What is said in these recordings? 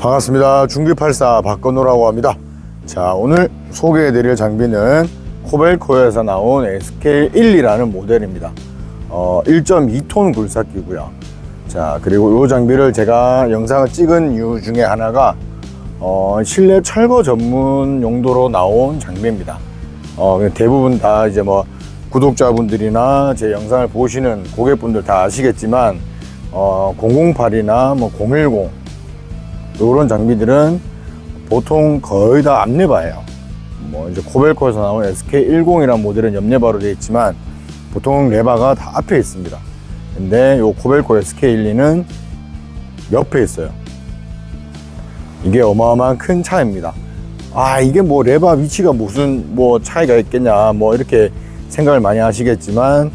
반갑습니다. 중기84 박건호라고 합니다. 자, 오늘 소개해드릴 장비는 코벨코에서 나온 SK12라는 모델입니다. 어, 1.2톤 굴삭기고요. 자, 그리고 이 장비를 제가 영상을 찍은 이유 중에 하나가 어, 실내 철거 전문 용도로 나온 장비입니다. 어, 대부분 다 이제 뭐 구독자분들이나 제 영상을 보시는 고객분들 다 아시겠지만 어, 008이나 뭐 010 이런 장비들은 보통 거의 다 앞레바예요. 뭐 이제 코벨코에서 나온 SK10이라는 모델은 옆레바로 되어 있지만 보통 레바가 다 앞에 있습니다. 근데 요 코벨코 SK12는 옆에 있어요. 이게 어마어마한 큰 차이입니다. 아, 이게 뭐 레바 위치가 무슨 뭐 차이가 있겠냐, 뭐 이렇게 생각을 많이 하시겠지만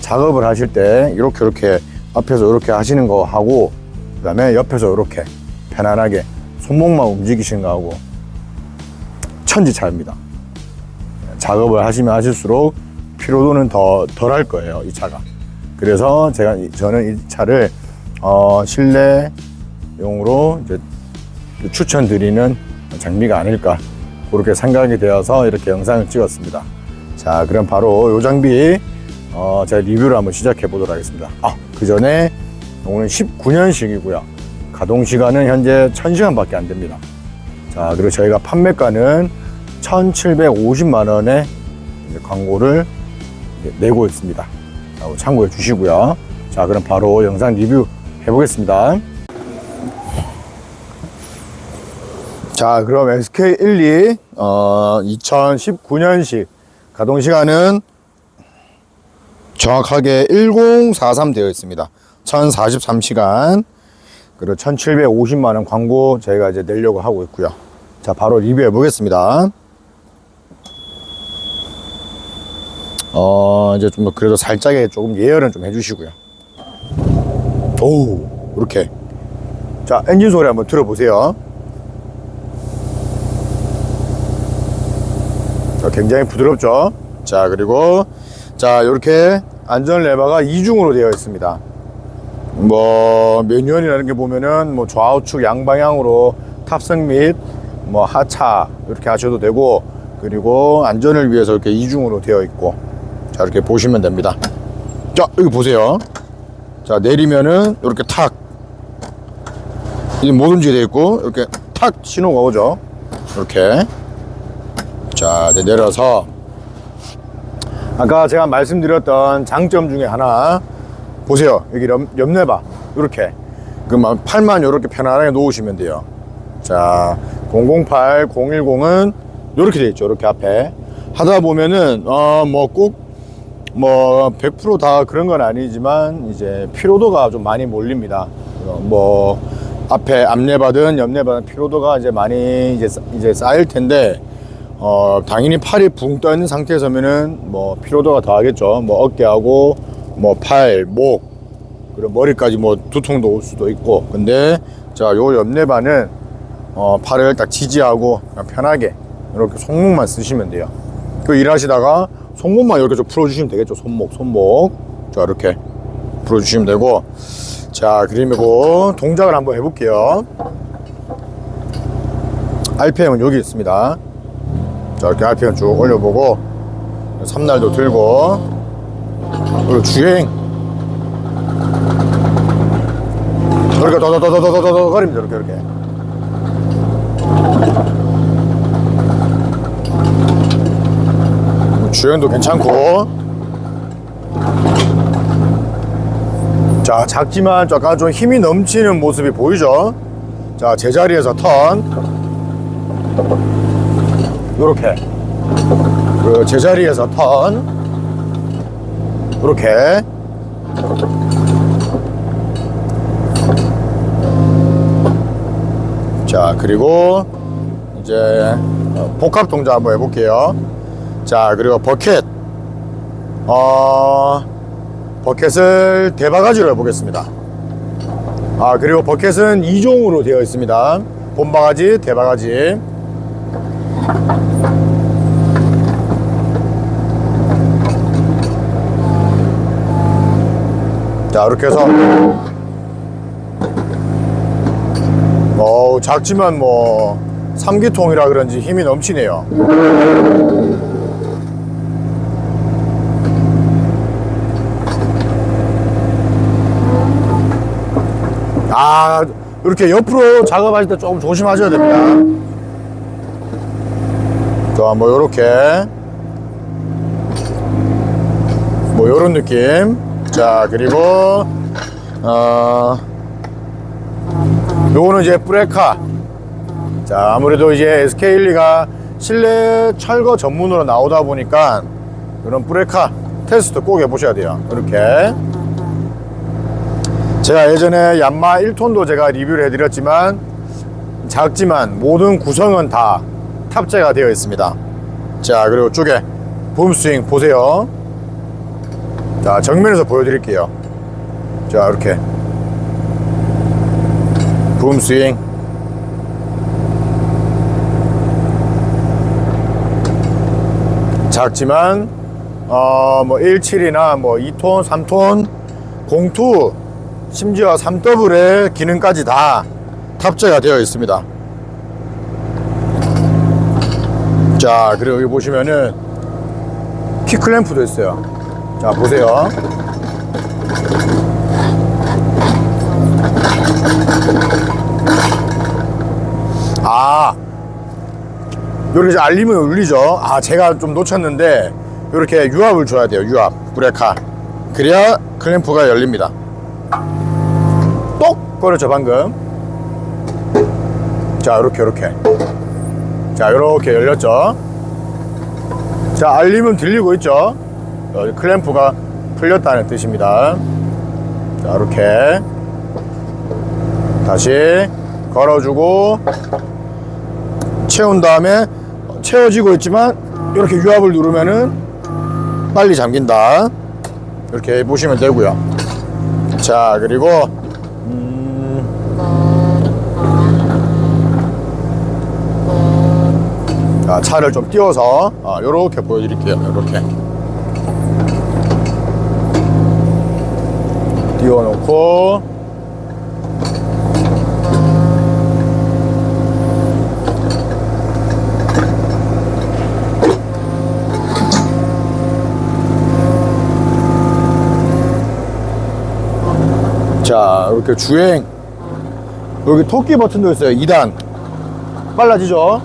작업을 하실 때 이렇게 이렇게 앞에서 이렇게 하시는 거 하고 그다음에 옆에서 이렇게 편안하게 손목만 움직이시는 거하고 천지 차이입니다. 작업을 하시면 하실수록 피로도는 더 덜 할 거예요, 이 차가. 그래서 제가 이- 저는 이 차를 어, 실내용으로 추천드리는 장비가 아닐까 그렇게 생각이 되어서 이렇게 영상을 찍었습니다. 자, 그럼 바로 이 장비 어, 제가 리뷰를 한번 시작해 보도록 하겠습니다. 아, 그 전에 오늘 19년식이고요. 가동 시간은 현재 1000시간밖에 안 됩니다. 자, 그리고 저희가 판매가는 1,750만 원에 광고를 내고 있습니다. 자, 참고해 주시고요. 자, 그럼 바로 영상 리뷰 해보겠습니다. 자, 그럼 SK12 어, 2019년식 가동 시간은 정확하게 1043 되어 있습니다. 1043시간. 그리고 1750만 원 광고 저희가 이제 내려고 하고 있고요. 자, 바로 리뷰해 보겠습니다. 어, 이제 좀 그래도 살짝의 조금 예열은 좀 해주시고요. 오, 이렇게. 자, 엔진 소리 한번 들어보세요. 자, 굉장히 부드럽죠? 자, 그리고, 자, 이렇게 안전 레버가 이중으로 되어 있습니다. 뭐, 매뉴얼이라는 게 보면은 뭐 좌우측 양방향으로 탑승 및 뭐 하차 이렇게 하셔도 되고, 그리고 안전을 위해서 이렇게 이중으로 되어 있고, 자, 이렇게 보시면 됩니다. 자, 여기 보세요. 자, 내리면은 이렇게 탁, 이 뭐든지 되어 있고, 이렇게 탁 신호가 오죠. 이렇게. 자, 이제 내려서 아까 제가 말씀드렸던 장점 중에 하나 보세요. 여기 옆, 옆내봐. 이렇게. 그만 팔만 이렇게 편안하게 놓으시면 돼요. 자, 008, 010은 이렇게 돼 있죠. 이렇게 앞에. 하다 보면은 어 뭐 꼭 뭐 100%다 그런 건 아니지만 이제 피로도가 좀 많이 몰립니다. 어, 뭐 앞에 앞내받은 옆내받은 피로도가 이제 많이 이제 쌓- 이제 쌓일 텐데 어 당연히 팔이 붕 떠 있는 상태에서면은 뭐 피로도가 더 하겠죠. 뭐 어깨하고 뭐 팔, 목 그리고 머리까지 뭐 두통도 올 수도 있고. 근데 자 요 옆내반은 어 팔을 딱 지지하고 그냥 편하게 이렇게 손목만 쓰시면 돼요. 그 일하시다가 손목만 이렇게 좀 풀어주시면 되겠죠. 손목, 손목. 자 이렇게 풀어주시면 되고. 자 그리고 동작을 한번 해볼게요. RPM은 여기 있습니다. 자 이렇게 RPM 쭉 올려보고 삼날도 들고 그리고 주행. 이렇게 더더더더더더더 거립니다 이렇게 이렇게. 주행도 괜찮고. 자 작지만 약간 좀 힘이 넘치는 모습이 보이죠? 자 제자리에서 턴. 요렇게. 그 제자리에서 턴 요렇게. 자 그리고 이제 어, 복합 동작 한번 해볼게요. 자 그리고 버켓 어 버켓을 대바가지로 해보겠습니다. 아 그리고 버켓은 2종으로 되어 있습니다. 본바가지 대바가지 자 이렇게 해서 어우 참 작지만 뭐 3기통이라 그런지 힘이 넘치네요. 아, 이렇게 옆으로 작업하실 때 조금 조심하셔야 됩니다. 자, 뭐, 요렇게. 뭐, 요런 느낌. 자, 그리고, 어, 요거는 이제 브레카. 자, 아무래도 이제 SK12가 실내 철거 전문으로 나오다 보니까 이런 브레카 테스트 꼭 해보셔야 돼요. 이렇게. 제가 예전에 얀마 1톤도 제가 리뷰를 해드렸지만 작지만 모든 구성은 다 탑재가 되어 있습니다. 자, 그리고 쪽에 붐스윙 보세요. 자, 정면에서 보여드릴게요. 자, 이렇게. 붐 스윙. 작지만, 어, 뭐 17이나 뭐 2톤, 3톤, 공투, 심지어 3더블의 기능까지 다 탑재가 되어 있습니다. 자, 그리고 여기 보시면은 키클램프도 있어요. 자, 보세요. 아, 이제 알림을 울리죠. 아, 제가 좀 놓쳤는데 이렇게 유압을 줘야 돼요. 유압, 브레카. 그래야 클램프가 열립니다. 똑 걸었죠 방금 자 이렇게 이렇게 자 이렇게 열렸죠 자 알림은 들리고 있죠 어, 클램프가 풀렸다는 뜻입니다. 자 이렇게 다시 걸어주고 채운 다음에 채워지고 있지만 이렇게 유압을 누르면은 빨리 잠긴다. 이렇게 보시면 되고요. 자 그리고 자, 차를 좀 띄워서 이렇게 보여드릴게요. 이렇게 띄워놓고. 자 이렇게 주행. 여기 토끼 버튼도 있어요. 2단. 빨라지죠?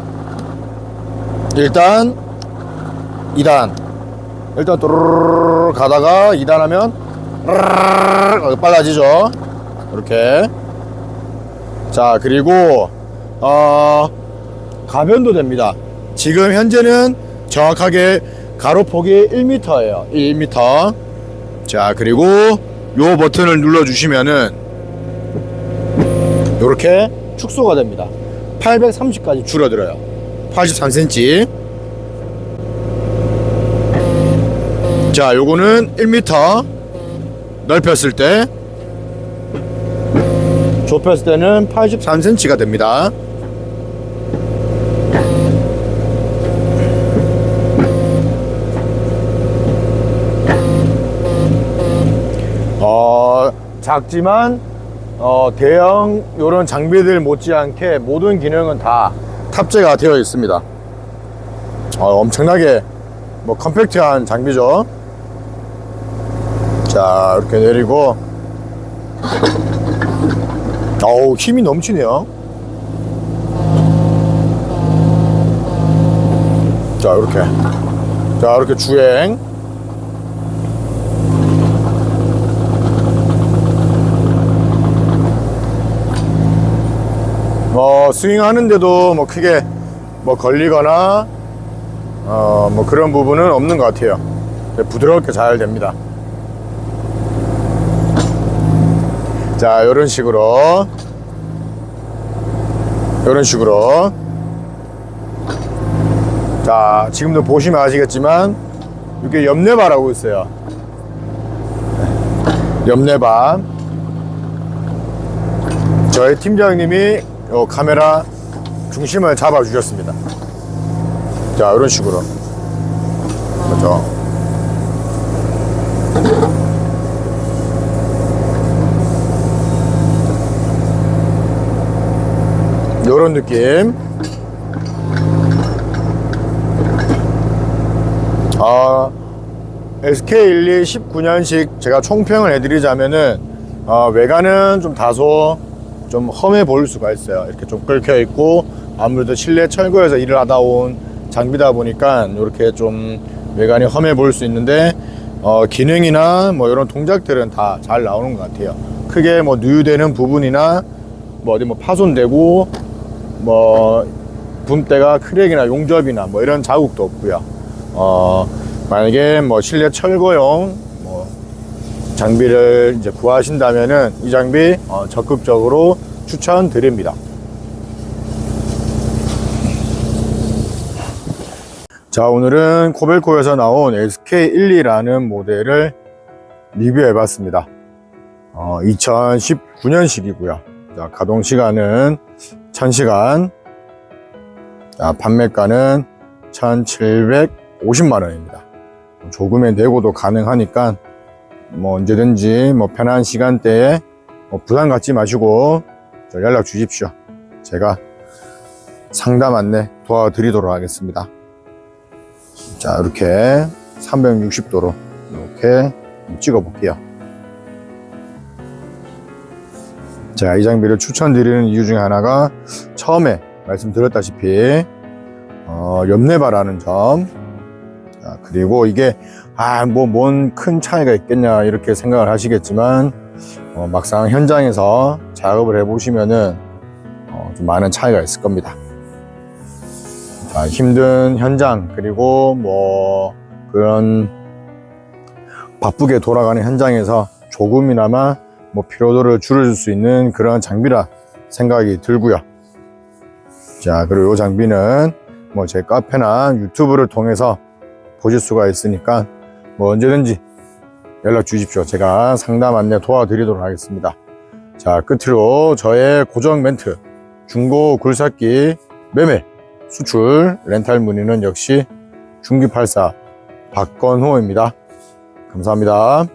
일단 2단. 일단 또르르르 가다가 2단 하면 빨라지죠? 이렇게. 자 그리고 어 가변도 됩니다. 지금 현재는 정확하게 가로폭이 1m예요. 1m 자 그리고 요 버튼을 눌러 주시면은 이렇게 축소가 됩니다. 830까지 줄어들어요. 83cm. 자, 요거는 1m 넓혔을 때 좁혔을 때는 83cm가 됩니다. 어, 작지만 어, 대형 요런 장비들 못지않게 모든 기능은 다 탑재가 되어 있습니다. 어, 엄청나게 뭐 컴팩트한 장비죠. 자 이렇게 내리고 어우 힘이 넘치네요. 자 이렇게 자 이렇게 주행 뭐 스윙하는데도 뭐 크게 뭐 걸리거나 어 뭐 그런 부분은 없는 것 같아요. 부드럽게 잘 됩니다. 자, 이런 식으로 이런 식으로 자, 지금도 보시면 아시겠지만 이게 옆내바라고 있어요. 옆내바 저희 팀장님이 요 카메라 중심을 잡아 주셨습니다. 자, 이런 식으로. 그렇죠. 이런 느낌. 아, SK12 19년식 제가 총평을 해드리자면은 어, 외관은 좀 다소 좀 험해 보일 수가 있어요. 이렇게 좀 끓여 있고 아무래도 실내 철거에서 일을 하다 온 장비다 보니까 이렇게 좀 외관이 험해 보일 수 있는데 어, 기능이나 뭐 이런 동작들은 다 잘 나오는 것 같아요. 크게 뭐 누유되는 부분이나 뭐 어디 뭐 파손되고 뭐 붐대가 크랙이나 용접이나 뭐 이런 자국도 없고요. 어, 만약에 뭐 실내 철거용 뭐 장비를 이제 구하신다면은 이 장비 어, 적극적으로 추천드립니다. 자, 오늘은 코벨코에서 나온 SK12라는 모델을 리뷰해 봤습니다. 어, 2019년식이고요. 자, 가동 시간은 1000시간. 자, 판매가는 1,750만 원입니다. 조금의 내고도 가능하니까 뭐 언제든지 뭐 편한 시간대에 뭐 부담 갖지 마시고 저 연락 주십시오. 제가 상담 안내 도와드리도록 하겠습니다. 자, 이렇게 360도로 이렇게 찍어 볼게요. 제가 이 장비를 추천드리는 이유 중에 하나가 처음에 말씀드렸다시피 어, 옆내바라는 점 자, 그리고 이게 아 뭐 뭔 큰 차이가 있겠냐 이렇게 생각을 하시겠지만 어, 막상 현장에서 작업을 해보시면은 어, 좀 많은 차이가 있을 겁니다. 자, 힘든 현장 그리고 뭐 그런 바쁘게 돌아가는 현장에서 조금이나마 뭐 피로도를 줄여줄 수 있는 그런 장비라 생각이 들고요. 자 그리고 이 장비는 뭐 제 카페나 유튜브를 통해서 보실 수가 있으니까 뭐 언제든지 연락 주십시오. 제가 상담 안내 도와드리도록 하겠습니다. 자 끝으로 저의 고정 멘트 중고 굴삭기 매매 수출 렌탈 문의는 역시 중기84 박건호입니다. 감사합니다.